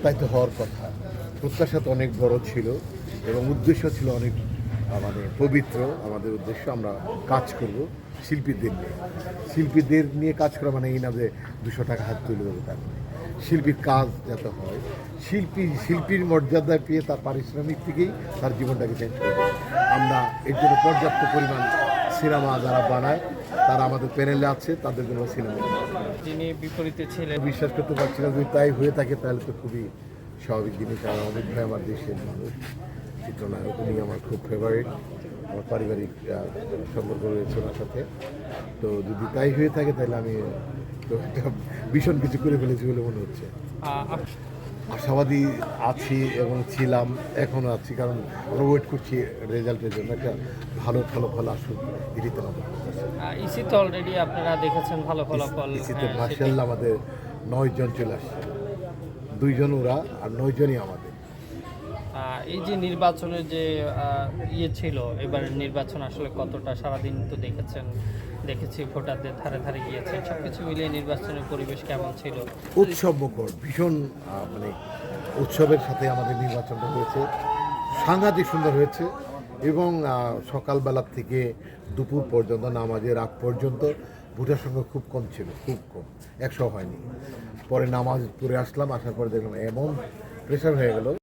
সত্যায়িত হওয়ার কথা। প্রত্যাশা তো অনেক বড় ছিল এবং উদ্দেশ্য ছিল অনেক মানে পবিত্র, আমাদের উদ্দেশ্য আমরা কাজ করব শিল্পীদের নিয়ে। শিল্পীদের নিয়ে কাজ করা মানে এই না যে দুশো টাকা হাত তুলে দেবো তার নয়। শিল্পীর কাজ যাতে হয়, শিল্পী, শিল্পীর মর্যাদা পেয়ে তার পারিশ্রমিক থেকেই তার জীবনটাকে চেঞ্জ করবে। আমরা এর জন্য পর্যাপ্ত পরিমাণ সিনেমা যারা বানায় তারা আমাদের প্যানেলে আছে তাদের জন্য সিনেমা যিনি বিপরীতে ছিলেন। বিশ্বাস করতে পারছি না যদি তাই হয়ে থাকে তাহলে তো খুবই স্বাভাবিক জিনিস। আর অমিত ভাই আমার দেশের মানুষ চিত্রনায়ক উনি আমার খুব ফেভারিট আমার পারিবারিক সম্পর্ক রয়েছে ওনার সাথে। তো যদি তাই হয়ে থাকে তাহলে আমি তো একটা ভীষণ কিছু করে ফেলেছি বলে মনে হচ্ছে। আশাবাদী আছি এবং ছিলাম এখনও আছি কারণ আমরা ওয়েট করছি রেজাল্টের জন্য একটা ভালো ফলাফল আসুক আমাদের আহ, ইসিতে অলরেডি আপনারা দেখেছেন ভালো ফলাফল ইসিতে হ্যাঁ, মার্শাল্লাহ আমাদের নয়জন চলে আসছে। দুইজন ওরা আর নয়জনই আমাদের। এই যে নির্বাচনের যে ইয়ে ছিল, এবার নির্বাচন আসলে কতটা? সারাদিন তো দেখেছেন, দেখেছি, ভোটারদের ধারে ধারে গিয়েছে সবকিছু মিলিয়ে নির্বাচনের পরিবেশ কেমন ছিল? উৎসব মুখর ভীষণ মানে উৎসবের সাথে আমাদের নির্বাচনটা হয়েছে। সাংঘাতিক সুন্দর হয়েছে এবং সকালবেলার থেকে দুপুর পর্যন্ত, নামাজের আগ পর্যন্ত ভোটার সংখ্যা খুব কম ছিল, খুব কম, একশো হয়নি। পরে নামাজ পড়ে আসলাম, আসার পরে দেখলাম এমন প্রেশার হয়ে গেল।